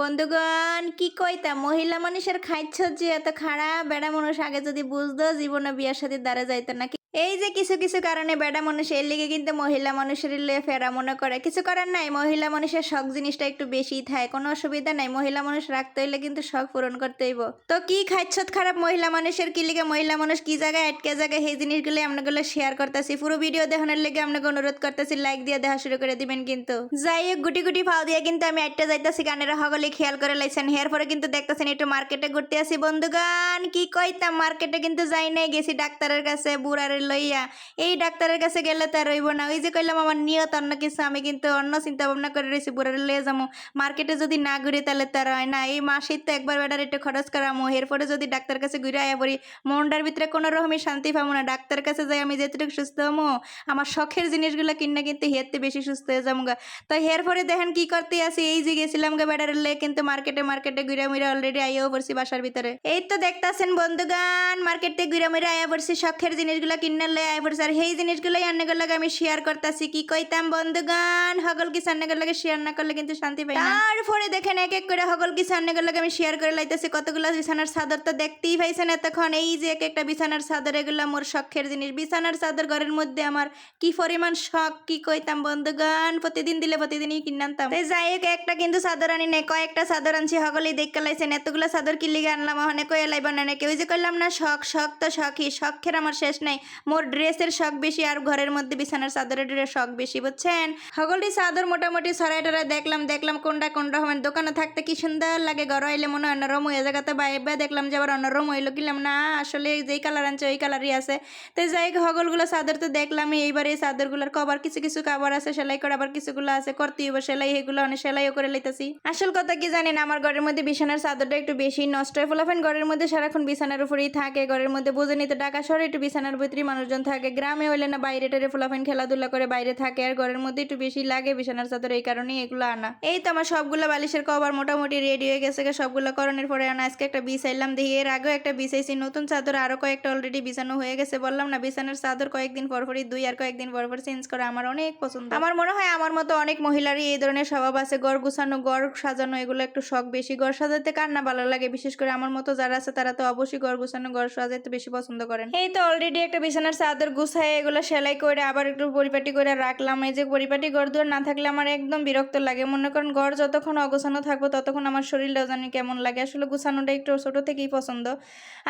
বন্ধুগণ, কি কইতা? মহিলা মানুষের খাইছ যে এত খারাপ, বেড়া মানুষ আগে যদি বুঝতো জীবনে বিয়ার সাথে দ্বারা যাইতো না। এই যে কিছু কিছু কারণে বেড়া মানুষ এর লিগে কিন্তু মহিলা মানুষের ফেরা মনে করে। কিছু করার নাই, মহিলা মানুষের শখ জিনিসটা একটু বেশি থাকে। কোনো অসুবিধা নাই, মহিলা মানুষ রাখতে হইলে কিন্তু শখ পূরণ করতে হইব। তো কি খাইছত খারাপ মহিলা মানুষের কি লিগে? মহিলা মানুষ কি জায়গায় আটকে জায়গায় সেই জিনিসগুলো আপনাগুলো শেয়ার করতেছি। পুরো ভিডিও দেখানোর লিগে আপনাকে অনুরোধ করতেছি লাইক দিয়ে দেখা শুরু করে দিবেন কিন্তু। যাই হোক, গুটি গুটি ফাও দিয়ে কিন্তু আমি আটটা যাইতেছি গানের হগলে খেয়াল করে লাইছেন। হের পরে কিন্তু দেখতেছেন একটু মার্কেটে ঘুরতে আসি। বন্ধুগান কি কইতাম মার্কেটে কিন্তু যাই নাই, গেছি ডাক্তারের কাছে, বুড়ারে লইয়া, এই ডাক্তারের কাছে গেলে তো রইব না। ওই যে কইলাম আমার নিয়ত, অন্য কিছু আমি কিন্তু অন্য চিন্তা ভাবনা করে রয়েছি বুড়ারে লইয়া যাব মার্কেটে যদি না ঘুরি তাহলে তো আর হয় না। এই মাসেই তো একবার বেটার একটু খরচ করামো। এরপরে যদি ডাক্তার কাছে ঘুরে আয়া পড়ি, মনটার ভিতরে কোনো রকমই শান্তি পাবো না। ডাক্তার কাছে যাই আমি যেটুকু সুস্থ হমো, আমার শখের জিনিসগুলো কিনা কিন্তু হেরতে বেশি সুস্থ হয়ে যাব গা। তো এর পরে দেখেন কি করতে আসি। এই যে গেছিলাম গা বেটার লে, কিন্তু মার্কেটে মার্কেটে ঘুরে মুড়ে অলরেডি আইয়াও পড়ছি বাসার ভিতরে। এই তো দেখতাছেন বন্ধুগান, মার্কেটে ঘুরে মুড়ে আয়া পড়ছি। শখের জিনিসগুলো কিনার লে আয়া পড়ছি আর সেই জিনিসগুলোই আন্নাগুলো আমি শেয়ার করতেছি। কি কইতাম বন্ধুগান হগল কি সান্নাগুলোকে শেয়ার না করলে কিন্তু শান্তি পাই না। তারপরে দেখেন এক এক করে হগল কি সান্নাগুলোকে আমি শেয়ার করে লাইতেছি। কতগুলো বিছানার চাদর তো দেখতেই পাইছেন এতক্ষণ। এই যে এক একটা বিছানার চাদর, এগুলো মোর শখের জিনিস। বিছানার চাদর ঘরের মধ্যে আমার কি পরিমাণ শখ, কি কইতাম বন্ধুগান প্রতিদিন দিলে প্রতিদিনই কিনে আনতাম। তাই যাই হোক, একটা কিন্তু চাদর আনি নাই, কয়েকটা চাদর আনছি। হগলেই দেখতে লাইছেন, এতগুলো চাদর কি লিগে আনলাম ওখানে কয়ে লাইব না কেউ যে করলাম না, শখ শখ তো শখই, শখের আমার শেষ নাই। মোর ড্রেসের শখ বেশি আর ঘরের মধ্যে বিছানার চাদরের শখ বেশি, বুঝছেন? হগলটি চাদর মোটামুটি সরাই টরাই দেখলাম দেখলাম কোনটা কোনটা রকমের দোকানে থাকতে কি সুন্দর লাগে ঘর আইলে মনে হয় অন্যরম হয়ে জায়গাতে বাইবে, দেখলাম যে আবার অন্যরম হইল, কিলাম, না, আসলে যেই কালার আনছে, ওই কালারই আছে। তো যাই হগলগুলো চাদর তো দেখলাম এইবার এই চাদরগুলোর কভার কিছু কিছু কাবার আছে, সেলাই করা আবার কিছুগুলো আছে, করতে হইব সেলাই, এগুলো অনেক সেলাইও করে লইতেছি। আসল কথা কি জানেন, আমার ঘরের মধ্যে বিছানার চাদরটা একটু বেশি নষ্ট হয়ে ফলাফেন, ঘরের মধ্যে সারাক্ষণ বিছানার উপরেই থাকে, ঘরের মধ্যে বুঝে নিতে টাকা সরে একটু বিছানার ভিতরেই মানুষজন থাকে। গ্রামে হইলে না বাইরে টেরে ফলাফেন, খেলাধুলা করে বাইরে থাকে আর ঘরের মধ্যে একটু বেশি লাগে বিছানার চাদর, এই কারণেই এগুলো আনা। এই তো আমার সবগুলো বালিশের কভার মোটামুটি রেডি হয়ে গেছে সবগুলো করণের পরে আনা। আজকে একটা বিছাইলাম, দেখি এর আগেও একটা বিছাইছি। নতুন চাদর আরও কয়েকটা অলরেডি বিছানো হয়ে গেছে, বললাম না, বিছানার চাদর কয়েকদিন পরপরই দুই আর কয়েকদিন পরপর চেঞ্জ করা আমার অনেক পছন্দ। আমার মনে হয় আমার মতো অনেক মহিলারই এই ধরনের স্বভাব আছে। গড় গুছানো গড় সাজানো, এগুলো একটু শখ বেশি। গড় সাজাতে কার না ভালো লাগে? বিশেষ করে আমার মতো যারা আছে, তারা তো অবশ্যই গড় গুছানো গড় সাজাতে বেশি পছন্দ করেন। এই তো অলরেডি একটা বিছানার চাদর গুছায় এগুলো সেলাই করে আবার একটু পরিপাটি করে রাখলাম। এই যে পরিপাটি গড় দুয়ার না থাকলে আমার একদম বিরক্ত লাগে। মনে করেন গড় যতক্ষণ অগোছানো থাকব ততক্ষণ আমার শরীরটাও জানি কেমন লাগে। আসলে গুছানোটা একটু ছোট থেকেই পছন্দ।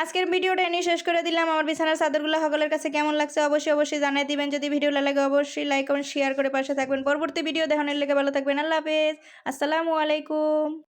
আজকের ভিডিওটা এনে শেষ করে দিলাম। আমার বিছানার চাদরগুলো সকলের কাছে কেমন লাগছে অবশ্যই অবশ্যই জানাই দিবেন। যদি ভিডিও লাগে অবশ্যই লাইক কমেন্ট শেয়ার করে পাশে থাকবেন। পরবর্তী ভিডিও দেখানোর লেগে ভালো থাকবেন। আল্লাহ হাফেজ। আসসালামু আলাইকুম।